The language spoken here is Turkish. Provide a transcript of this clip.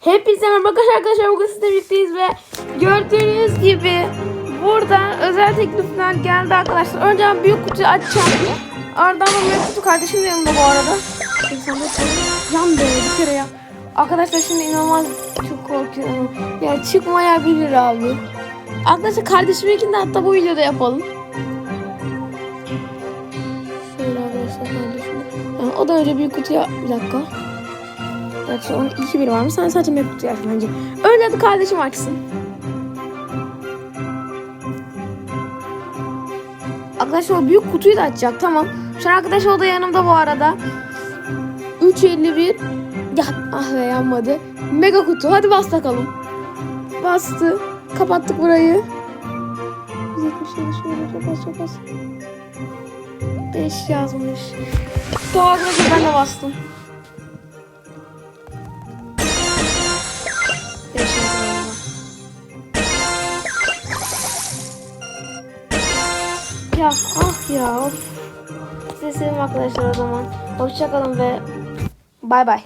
Hepinize merhaba arkadaşlar. Bugün sizle birlikteyiz ve gördüğünüz gibi burada özel teklifler geldi arkadaşlar. Önce ben büyük kutuyu açacağım. Ardından da büyük kutu kardeşim de yanımda bu arada. Yan böyle bir kere ya. Arkadaşlar şimdi inanılmaz çok korkuyorum. Ya çıkmayabilir abi. Arkadaşlar kardeşiminkini de hatta bu videoda yapalım. Şöyle arkadaşlar kardeşim. Yani o da önce büyük kutuya bir dakika. Gerçi onun iki biri varmış. Sen sadece map kutuyu aç bence. Öyle de kardeşim açsın. Arkadaşlar o büyük kutuyu da açacak. Tamam. Şu an arkadaşlar o da yanımda bu arada. 351 ya ah be yanmadı. Mega kutu. Hadi bas bakalım. Bastı. Kapattık burayı. 177 şöyle çok az çok az. 5 yazmış. Doğal ben de bastım. Ya ah ya. Size sevim arkadaşlar o zaman. Hoşçakalın ve bay bay.